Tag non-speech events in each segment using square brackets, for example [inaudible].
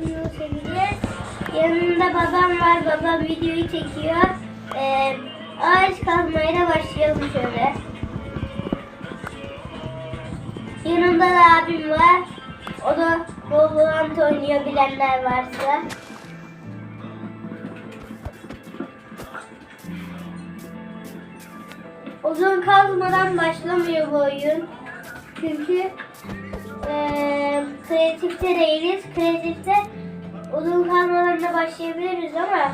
Videosu çekeceğiz. Yanında babam var. Babam videoyu çekiyor. Ee, ağaç kazmaya da başlayalım şöyle. Yanımda da abim var. O da Valorant oynuyor bilenler varsa. Uzun kazmadan başlamıyor bu oyun. Çünkü kreatifte değiliz. Kreatifte uzun kazmadan da başlayabiliriz ama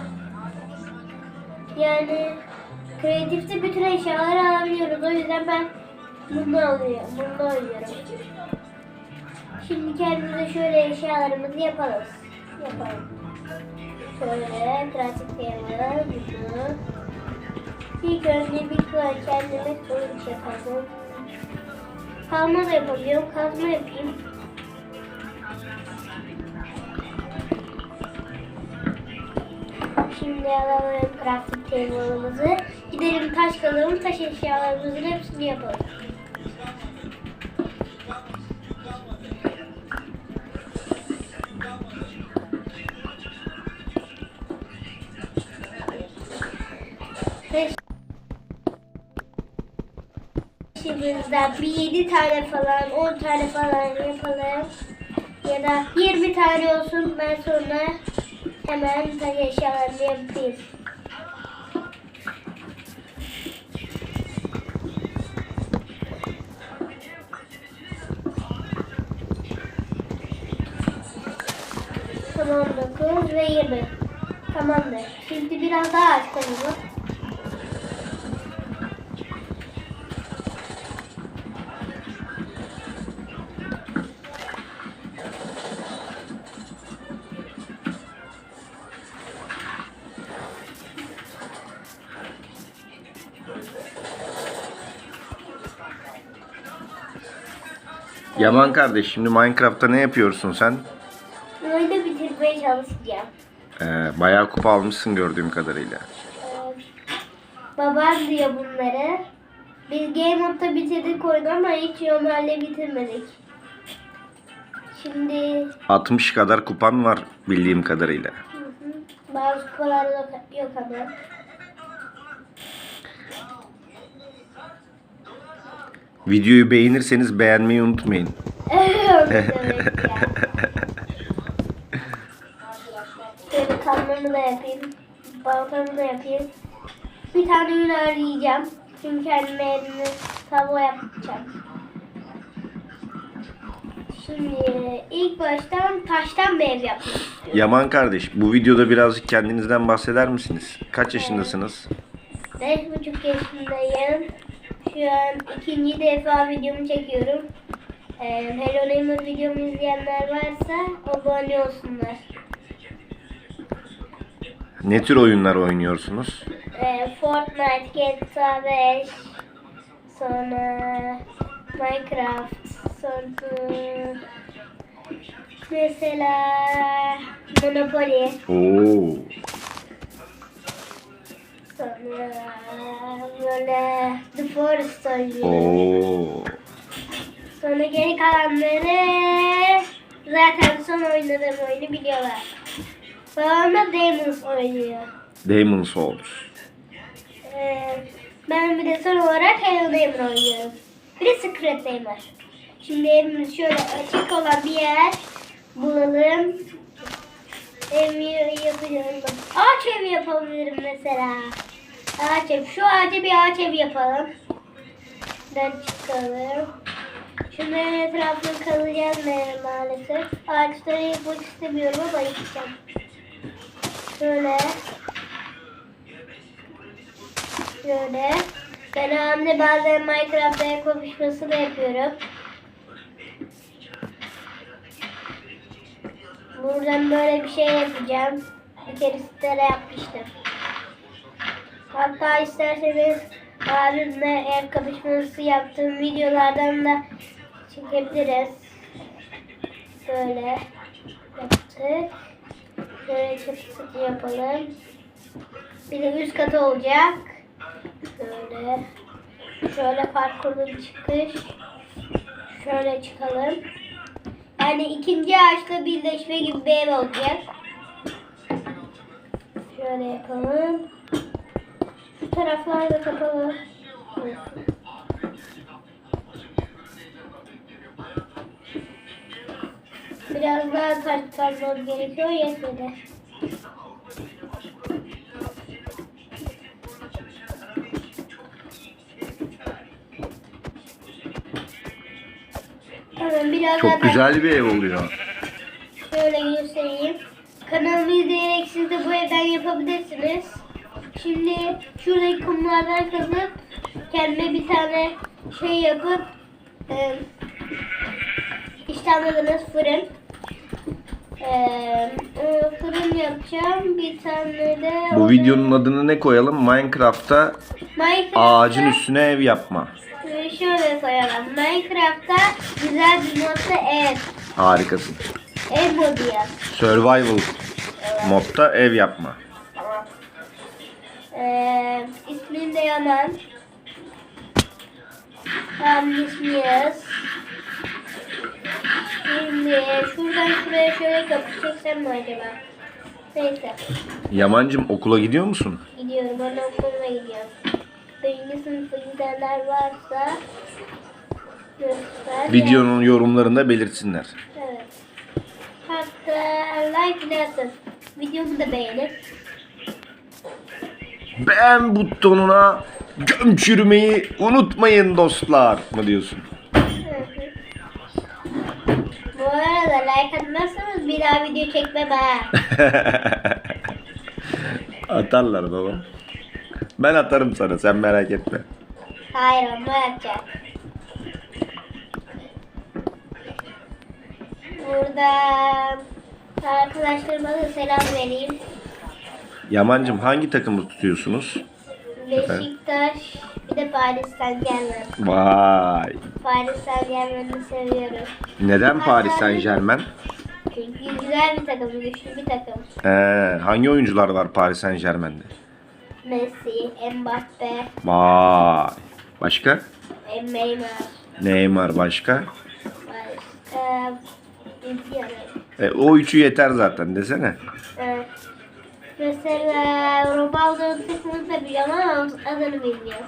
yani kreatifte bütün eşyaları alabiliyoruz. O yüzden ben bunu alıyorum. Bunu oynuyorum. Şimdi kendimize şöyle eşyalarımızı yapalım. Yapalım. Şöyle pratik yapalım. Bunu. İlk önce bir kıvar kendime kılıç yapalım. Kazma da yapabiliyorum. Kazma yapayım. Şimdi alalım crafting table'ımızı. Gidelim taş kalalım. Taş eşyalarımızın hepsini yapalım. Şimdiden bir 7 tane falan, 10 tane falan yapalım. Ya da 20 tane olsun ben sonra hemen taş eşyalarını yapayım. Tamam 9 ve 20. Tamamdır. Şimdi biraz daha aç Yaman kardeş şimdi Minecraft'ta ne yapıyorsun sen? Oyunu bitirmeye çalışacağım. Ee, bayağı kupa almışsın gördüğüm kadarıyla. Ee, babam diyor bunları. Biz Game Mode'da bitirdik oyunu ama hiç normalde bitirmedik. Şimdi 60 kadar kupan var bildiğim kadarıyla. hı hı, bazı kupalar yok, yok ama. Videoyu beğenirseniz beğenmeyi unutmayın. [laughs] Şöyle kalmamı da yapayım. Baltamı da yapayım. Bir tane yün arayacağım. Çünkü kendime tava yapacağım. Şimdi ilk baştan taştan bir ev yapmak istiyorum. Yaman kardeş bu videoda birazcık kendinizden bahseder misiniz? Kaç yaşındasınız? Beş buçuk yaşındayım. Şu an ikinci defa videomu çekiyorum. Ee, Hello Neighbor videomu izleyenler varsa abone olsunlar. Ne tür oyunlar oynuyorsunuz? Ee, Fortnite, GTA 5, sonra Minecraft, sonra mesela Monopoly, Oo. Böyle The Forest oynuyorum. Sonra geri kalanları zaten son oynadığım oyunu biliyorlar. Babam da Demons oynuyor. Demon Souls. Ee, ben bir de son olarak Hello Neighbor oynuyorum. Bir de Secret Neighbor. Şimdi evimiz şöyle açık olan bir yer bulalım. Yapacağım. Ağaç evi yapabilirim mesela. Ağaç evi. Şu ağaca bir ağaç evi yapalım. Ben çıkalım. Şunların etrafını kalacağız ma- maalesef. Ağaçları yapmak istemiyorum ama yapacağım. Şöyle. Şöyle. Ben hamle bazen Minecraft'ta konuşması da yapıyorum. Buradan böyle bir şey yapacağım. Bir kere yapmıştım. Hatta isterseniz abimle ev kapışması yaptığım videolardan da çekebiliriz. Böyle yaptık. Şöyle çatı yapalım. Bir de üst katı olacak. Şöyle. Şöyle parkurlu bir çıkış. Şöyle çıkalım. Yani ikinci ağaçla birleşme gibi bir ev olacak. Şöyle yapalım. Şu taraflar da kapalı. Biraz daha kazmam gerekiyor yetmedi. Biraz daha Çok güzel bir ev oluyor. Şöyle göstereyim. Kanalımı izleyerek siz de bu evden yapabilirsiniz. Şimdi şuradaki kumlardan kazıp kendime bir tane şey yapıp e, işte anladınız fırın. E, e, fırın yapacağım. Bir tane de Bu videonun adını ne koyalım? Minecraft'ta Minecraft'ta ağacın üstüne ev yapma. Şöyle koyalım. Minecraft'ta güzel bir modda ev. Harikasın. Ev modu yap. Survival modda ev yapma. Tamam. Ee, ismini de Yaman. Tamam ismi yaz. Şimdi şuradan şuraya şöyle kapı çeksem mi acaba? Neyse. Yamancım okula gidiyor musun? Gidiyorum. Ben okuluna gidiyorum. Birinci sınıfa gidenler varsa lütfen. Videonun yorumlarında belirtsinler. Evet. Hatta like ile atın. Videomu da beğenin. Beğen butonuna göm çürümeyi unutmayın dostlar mı diyorsun? Bu arada like atmazsanız bir daha video çekmem ha. [laughs] Atarlar baba. Ben atarım sana sen merak etme. Hayır onlar atacak. Burada arkadaşlarıma da selam vereyim. Yamancım hangi takımı tutuyorsunuz? Beşiktaş bir de Paris Saint Germain. Vay. Paris Saint Germain'i seviyorum. Neden Paris Saint Germain? Çünkü güzel bir takım, güçlü bir takım. Ee, hangi oyuncular var Paris Saint Germain'de? Messi, Mbappe, Vay. Başka? Neymar, Neymar başka? başka, bilmiyorum. E, o üçü yeter zaten desene. Evet. Mesela Ronaldo'nun takımını da biliyorum ama adını bilmiyorum.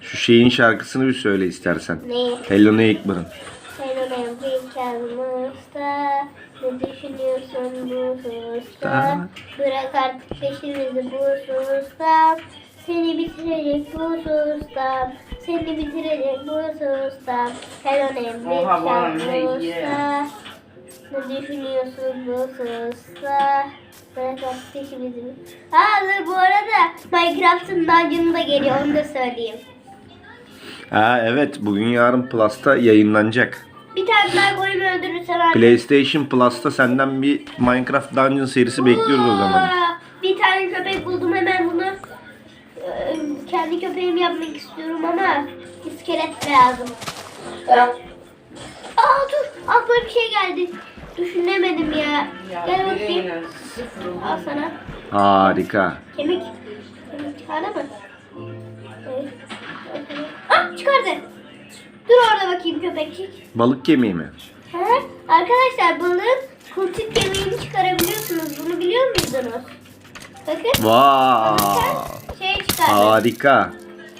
Şu şeyin şarkısını bir söyle istersen. Neyi? Hello Neighbor'ın. Sen önemli usta. Ne düşünüyorsun bu usta? Da. Bırak artık peşimizi bu usta. Seni bitirecek bu usta. Seni bitirecek bu usta. Sen önemli Oha, bu arada usta. Ne düşünüyorsun bu usta? Bırak artık peşimizi. Aa dur bu arada Minecraft'ın dungeon'ı da geliyor onu da söyleyeyim. Ha evet bugün yarın Plus'ta yayınlanacak. Bir tane daha koyun öldürürsen artık. PlayStation Plus'ta senden bir Minecraft Dungeon serisi bekliyoruz o zaman. Bir tane köpek buldum hemen bunu e, kendi köpeğimi yapmak istiyorum ama iskelet lazım. Aa dur aklıma bir şey geldi. Düşünemedim ya. Gel bakayım. Al sana. Harika. Kemik. Kemik çıkardı mı? Evet. Ah çıkardı. Dur orada bakayım köpekçik. Balık kemiği mi? He? Arkadaşlar balığın kurtik kemiğini çıkarabiliyorsunuz. Bunu biliyor muydunuz? Bakın. Vay. Şey çıkardı. Harika.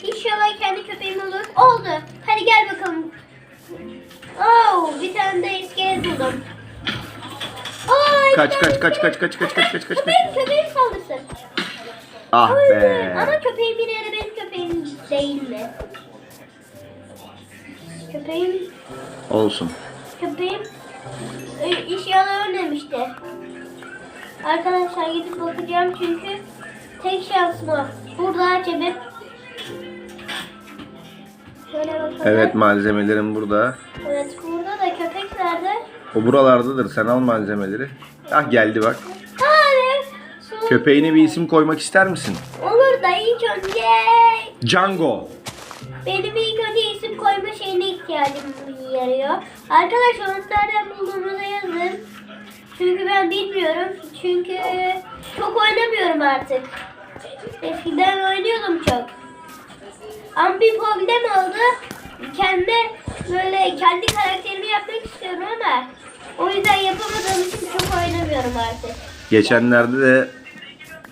İnşallah kendi köpeğim olur. Oldu. Hadi gel bakalım. Oo, bir tane de iskelet buldum. İki Kaç kaç kaç kaç kaç kaç kaç kaç kaç kaç. Köpeğim, köpeğim saldırsın. Ah Ay, be. Ama köpeğim yine de benim köpeğim değil mi? Köpeğim, Olsun. köpeğim e, inşallah ölmemişti. Arkadaşlar gidip bakacağım çünkü tek şansım o. Burada. Şöyle bakalım. Evet malzemelerim burada. Evet burada da köpek nerede? O buralardadır. Sen al malzemeleri. Ah geldi bak. Hayır. Köpeğine bir isim koymak ister misin? Olur da ilk önce Django. Benim ilk önce isim koyma şeyine ihtiyacım yarıyor. Arkadaşlar onu nereden bulduğunuzu yazın. Çünkü ben bilmiyorum. Çünkü çok oynamıyorum artık. Eskiden oynuyordum çok. Ama bir problem oldu. Kendime böyle kendi karakterimi yapmak istiyorum ama o yüzden yapamadığım için çok oynamıyorum artık. Geçenlerde de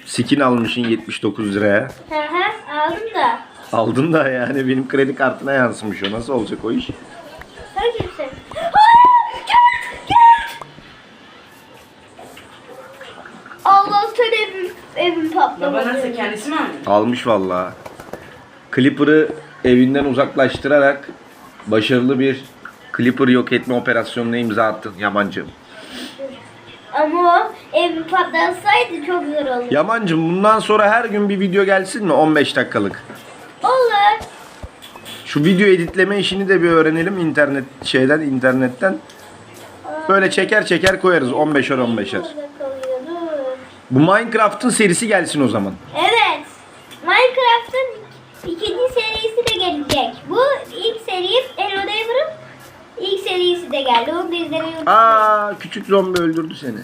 skin almışsın 79 liraya. Hı hı aldım da. Aldın da yani benim kredi kartına yansımış o. Nasıl olacak o iş? Sen kimsin? Hayır! Allah sen evim, evim. Baba nasıl kendisi mi? Almış vallahi. Clipper'ı evinden uzaklaştırarak başarılı bir Clipper yok etme operasyonuna imza attın Yamancım. Ama o evim patlasaydı çok zor olurdu. Yamancım bundan sonra her gün bir video gelsin mi 15 dakikalık? Şu video editleme işini de bir öğrenelim internet şeyden internetten. Böyle çeker çeker koyarız 15'er 15'er. Burada kalıyordu. Bu Minecraft'ın serisi gelsin o zaman. Evet. Minecraft'ın ikinci serisi de gelecek. Bu ilk seri Hello Neighbor'ın ilk serisi de geldi. Onu da izlemeyi unutmayın. Aa küçük zombi öldürdü seni.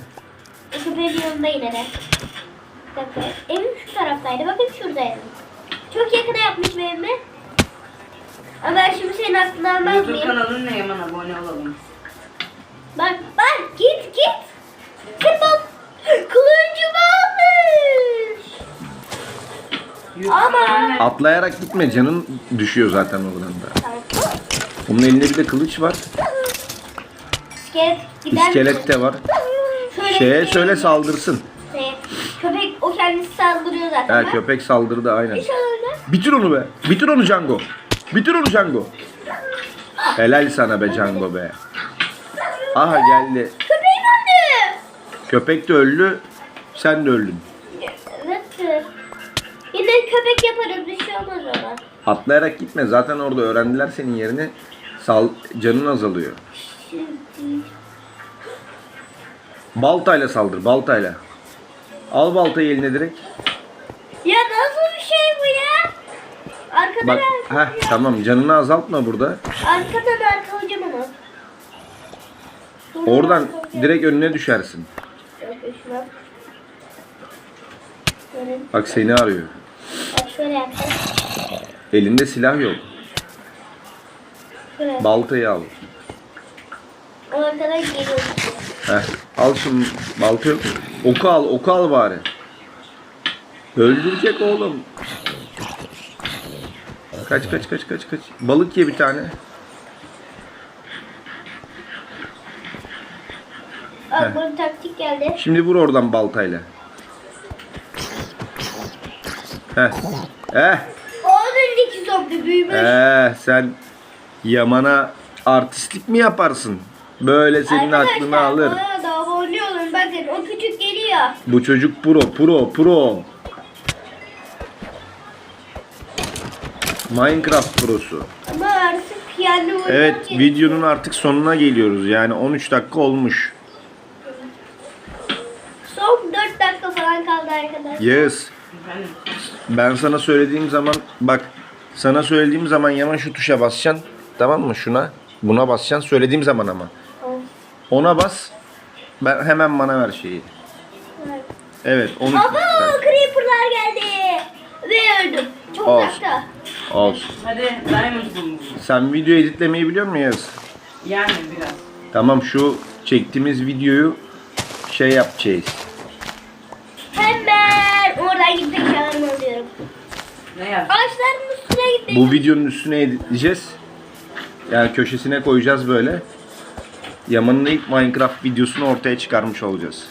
Süperin yanında yine de. Dakika. Evim şu taraftaydı. Bakın şurada evim. Çok yakına yapmış bu evimi. Ama ben şimdi senin aklını almaz YouTube mıyım? kanalına hemen abone olalım. Bak bak git git. Git bak. Kılıncımı almış. Ama- Atlayarak gitme canın düşüyor zaten oradan da. Tamam. Onun elinde bir de kılıç var. İskelet gider İskelet de var. Şöyle Şeye gidelim. söyle saldırsın. Şey, Köpek o kendisi saldırıyor zaten. Ha köpek saldırdı aynen. Şey öyle. Bitir onu be. Bitir onu Django. Bitir onu Django. Helal sana be Django be. Aha geldi. Köpeğim öldü. Köpek de öldü. Sen de öldün. Evet. Yine köpek yaparız bir şey olmaz ona. Atlayarak gitme. Zaten orada öğrendiler senin yerini. Sal canın azalıyor. Baltayla saldır. Baltayla. Al baltayı eline direkt. Ya nasıl bir şey bu ya? Arkadan Bak. arkalayacağım. Heh tamam. Canını azaltma burada. Arkadan arkalayacağım onu. Şuradan Oradan arkalayacağım. direkt önüne düşersin. Yok, Bak seni arıyor. bak şöyle yapacağım. Elinde silah yok. Şöyle. Baltayı al. O arkadan geliyor. Heh. Al şimdi balta yok. Oku al, oku al bari. Öldürecek oğlum. Kaç kaç kaç kaç kaç. Balık ye bir tane. Bak bunun taktik geldi. Şimdi vur oradan baltayla. Heh. Eh. O öndeki zombi büyümüş. Eh sen Yaman'a artistlik mi yaparsın? Böyle senin aklını alır. bana da abone olun. Bakın o küçük geliyor. Bu çocuk pro, pro, pro. Minecraft prosu. Ama artık oynamak Evet, videonun artık sonuna geliyoruz. Yani 13 dakika olmuş. Son 4 dakika falan kaldı arkadaşlar. Efendim? ben sana söylediğim zaman bak sana söylediğim zaman Yaman şu tuşa basacaksın. Tamam mı? Şuna. Buna basacaksın. Söylediğim zaman ama. Ona bas. Ben hemen bana ver şeyi. Evet. Evet, 13 Aba dakika. creeperlar geldi. Ve öldüm. Çok Olsun. uzakta. Olsun. Hadi Diamond bulun. Sen video editlemeyi biliyor musun Yağız? Yani biraz. Tamam şu çektiğimiz videoyu şey yapacağız. Hemen oradan gitmek şarjımı alıyorum. Ne yap? Ağaçların üstüne gitmek Bu videonun üstüne editleyeceğiz. Yani köşesine koyacağız böyle. Yaman'ın ilk Minecraft videosunu ortaya çıkarmış olacağız.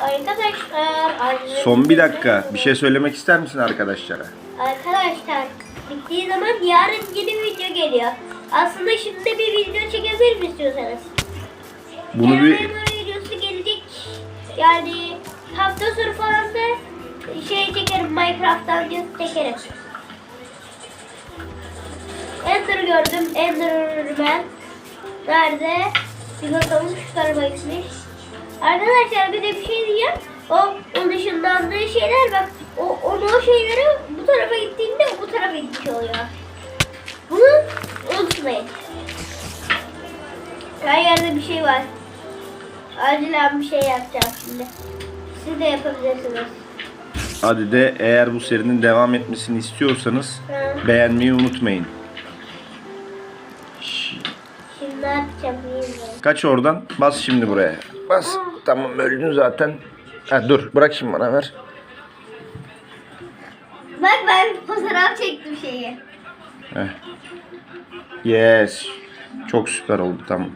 Arkadaşlar. Son bir dakika. Bir şey söylemek ister misin arkadaşlara? Arkadaşlar bittiği zaman yarın yeni video geliyor. Aslında şimdi bir video çekebilirim istiyorsanız. Bunu bir benim videosu gelecek. Yani hafta sonu falan da şey çekerim Minecraft'tan videosu çekerim. Ender gördüm. Enderman. Nerede? Bir bakalım şu tarafa gitmiş. Arkadaşlar bir de bir şey diyeceğim. O, o ışınlandığı şeyler bak. O, onun o şeyleri bu tarafa gittiğinde bu tarafa gitmiş oluyor. Bunu unutmayın. Her yerde bir şey var. Acilen bir şey yapacağım şimdi. Siz de yapabilirsiniz. hadi de eğer bu serinin devam etmesini istiyorsanız Hı. beğenmeyi unutmayın. Ş- Ne yapacağım bilmiyorum. Kaç oradan. Bas şimdi buraya. Bas. Tamam öldün zaten. Ha, dur bırak şimdi bana ver. Bak ben fotoğraf çektim şeyi. Heh. Yes. Çok süper oldu tamam.